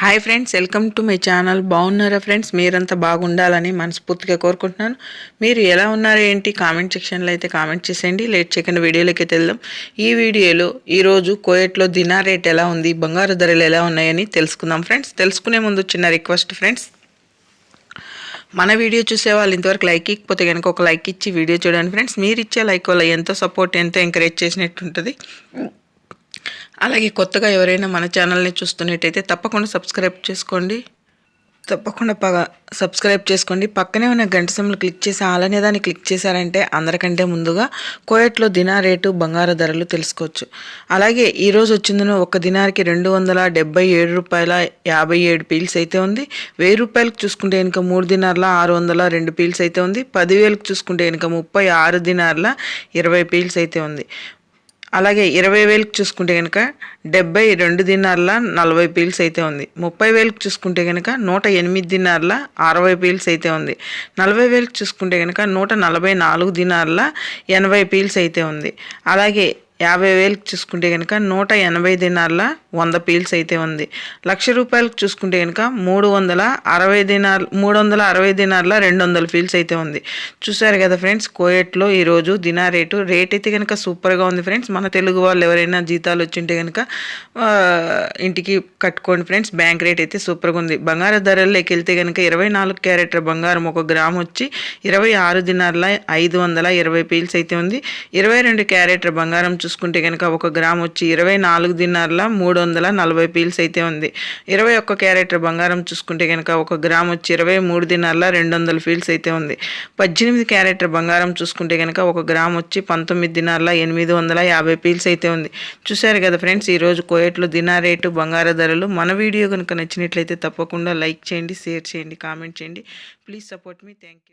Hi friends welcome to my channel బాగున్నారా friends మీరంతా బాగుండాలని మనస్ఫూర్తిగా కోరుకుంటున్నాను. మీరు ఎలా ఉన్నారో ఏంటి? కామెంట్ సెక్షన్లో అయితే కామెంట్ చేసేయండి. లేట్ చేయకుండా వీడియోలోకి వెళ్దాం. ఈ వీడియోలో ఈరోజు కోయట్లో దినా రేట్ ఎలా ఉంది? బంగారు ధరలు ఎలా ఉన్నాయని తెలుసుకుందాం ఫ్రెండ్స్ తెలుసుకునే ముందు చిన్న రిక్వెస్ట్ ఫ్రెండ్స్ మన వీడియో చూసే వాళ్ళు ఇంతవరకు లైక్ ఇకపోతే కనుక ఒక లైక్ ఇచ్చి వీడియో చూడండి ఫ్రెండ్స్ మీరు ఇచ్చే లైక్ వల్ల ఎంతో సపోర్ట్ ఎంతో ఎంకరేజ్ చేసినట్టు ఉంటుంది అలాగే కొత్తగా ఎవరైనా మన ఛానల్ని చూస్తున్నట్టయితే తప్పకుండా సబ్స్క్రైబ్ చేసుకోండి. తప్పకుండా పగ సబ్స్క్రైబ్ చేసుకోండి. పక్కనే ఉన్న గంట సమలు క్లిక్ చేసి అలానే దాన్ని క్లిక్ చేశారంటే అందరికంటే ముందుగా కోయట్లో దినా రేటు బంగారు ధరలు తెలుసుకోవచ్చు. అలాగే ఈరోజు వచ్చిందను ఒక దినారికి రెండు వందల డెబ్బై ఏడు రూపాయల యాభై ఏడు పీల్స్ అయితే ఉంది. వెయ్యి రూపాయలకు చూసుకుంటే కనుక మూడు దినార్ల ఆరు వందల రెండు పీల్స్ అయితే ఉంది. పదివేలకు చూసుకుంటే కనుక ముప్పై ఆరు దినార్ల ఇరవై పీల్స్ అయితే ఉంది. అలాగే ఇరవై వేలకు చూసుకుంటే కనుక డెబ్బై రెండు దినార్ల నలభై పీల్స్ అయితే ఉంది. ముప్పై వేలకు చూసుకుంటే కనుక నూట ఎనిమిది దినార్ల అరవై పీల్స్ అయితే ఉంది. నలభై వేలకు చూసుకుంటే కనుక నూట నలభై నాలుగు దినార్ల ఎనభై పీల్స్ అయితే ఉంది. అలాగే యాభై వేలకు చూసుకుంటే కనుక నూట ఎనభై దినార్ల వంద పీల్స్ అయితే ఉంది. లక్ష రూపాయలకు చూసుకుంటే కనుక మూడు వందల అరవై దినార్ మూడు వందల అరవై దినార్ల రెండు వందల పీల్స్ అయితే ఉంది. చూసారు కదా ఫ్రెండ్స్ కోయట్లో ఈరోజు దినా రేటు. రేట్ అయితే కనుక సూపర్గా ఉంది ఫ్రెండ్స్. మన తెలుగు వాళ్ళు ఎవరైనా జీతాలు వచ్చింటే కనుక ఇంటికి కట్టుకోండి ఫ్రెండ్స్. బ్యాంక్ రేట్ అయితే సూపర్గా ఉంది. బంగారు ధరల్లోకి వెళ్తే కనుక ఇరవై నాలుగు క్యారెట్ల బంగారం ఒక గ్రామ్ వచ్చి ఇరవై ఆరు దినార్ల ఐదు వందల ఇరవై పీల్స్ అయితే ఉంది. ఇరవై రెండు క్యారెట్ల బంగారం చూసుకుంటే కనుక ఒక గ్రామ్ వచ్చి ఇరవై నాలుగు దినార్ల మూడు వందల నలభై పీల్స్ అయితే ఉంది. ఇరవై ఒక్క క్యారెట్ బంగారం చూసుకుంటే కనుక ఒక గ్రామ్ వచ్చి ఇరవై మూడు దినాల రెండు వందల పీల్స్ అయితే ఉంది. పద్దెనిమిది క్యారెట్ బంగారం చూసుకుంటే కనుక ఒక గ్రామ్ వచ్చి పంతొమ్మిది దినాల ఎనిమిది వందల యాభై పీల్స్ అయితే ఉంది. చూశారు కదా ఫ్రెండ్స్ ఈరోజు కోయట్లో దినా రేటు బంగార ధరలు. మన వీడియో కనుక నచ్చినట్లయితే తప్పకుండా లైక్ చేయండి షేర్ చేయండి కామెంట్ చేయండి. Please support me. Thank you